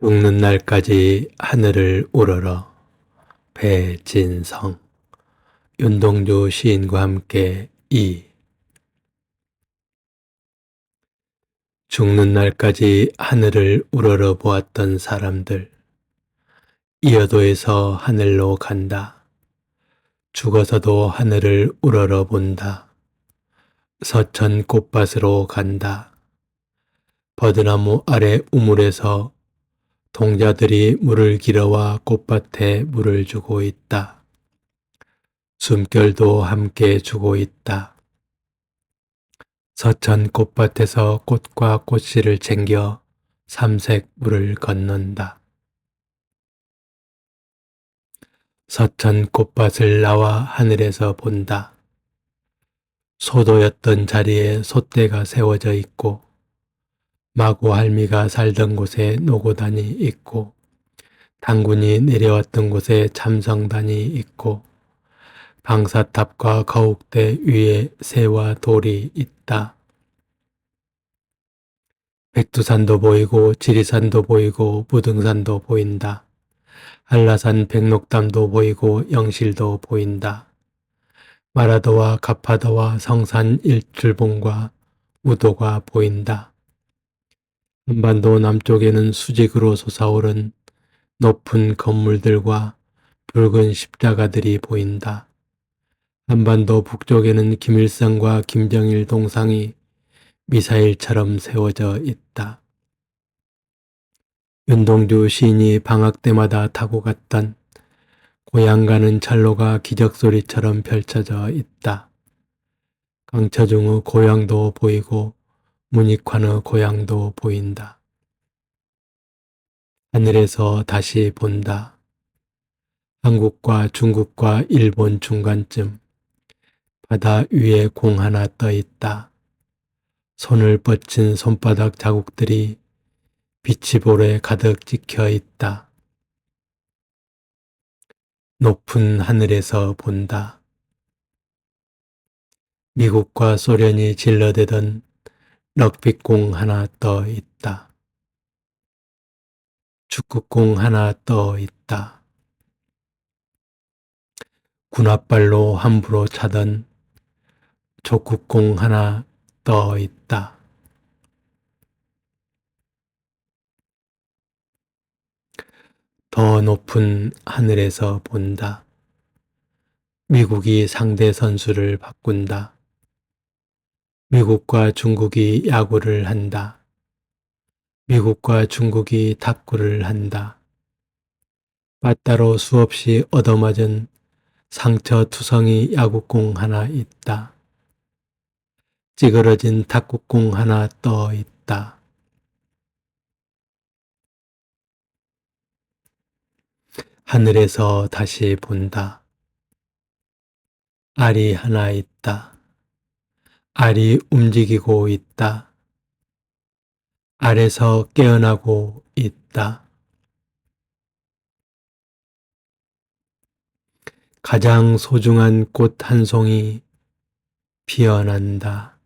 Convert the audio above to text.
죽는 날까지 하늘을 우러러 배진성 윤동주 시인과 함께 이 죽는 날까지 하늘을 우러러 보았던 사람들 이어도에서 하늘로 간다. 죽어서도 하늘을 우러러 본다. 서천 꽃밭으로 간다. 버드나무 아래 우물에서 동자들이 물을 길어와 꽃밭에 물을 주고 있다. 숨결도 함께 주고 있다. 서천 꽃밭에서 꽃과 꽃씨를 챙겨 삼색 물을 건넌다. 서천 꽃밭을 나와 하늘에서 본다. 소도였던 자리에 솥대가 세워져 있고 마고 할미가 살던 곳에 노고단이 있고 당군이 내려왔던 곳에 참성단이 있고 방사탑과 거욱대 위에 새와 돌이 있다. 백두산도 보이고 지리산도 보이고 무등산도 보인다. 한라산 백록담도 보이고 영실도 보인다. 마라도와 가파도와 성산 일출봉과 우도가 보인다. 한반도 남쪽에는 수직으로 솟아오른 높은 건물들과 붉은 십자가들이 보인다. 한반도 북쪽에는 김일성과 김정일 동상이 미사일처럼 세워져 있다. 윤동주 시인이 방학 때마다 타고 갔던 고향 가는 철로가 기적소리처럼 펼쳐져 있다. 강처중의 고향도 보이고 문익환의 고향도 보인다. 하늘에서 다시 본다. 한국과 중국과 일본 중간쯤 바다 위에 공 하나 떠 있다. 손을 뻗친 손바닥 자국들이 비치볼에 가득 찍혀 있다. 높은 하늘에서 본다. 미국과 소련이 질러대던 럭비공 하나 떠 있다. 축구공 하나 떠 있다. 군합발로 함부로 차던 족구공 하나 떠 있다. 더 높은 하늘에서 본다. 미국이 상대 선수를 바꾼다. 미국과 중국이 야구를 한다. 미국과 중국이 탁구를 한다. 맞따로 수없이 얻어맞은 상처 투성이 야구공 하나 있다. 찌그러진 탁구공 하나 떠 있다. 하늘에서 다시 본다. 알이 하나 있다. 알이 움직이고 있다. 알에서 깨어나고 있다. 가장 소중한 꽃 한 송이 피어난다.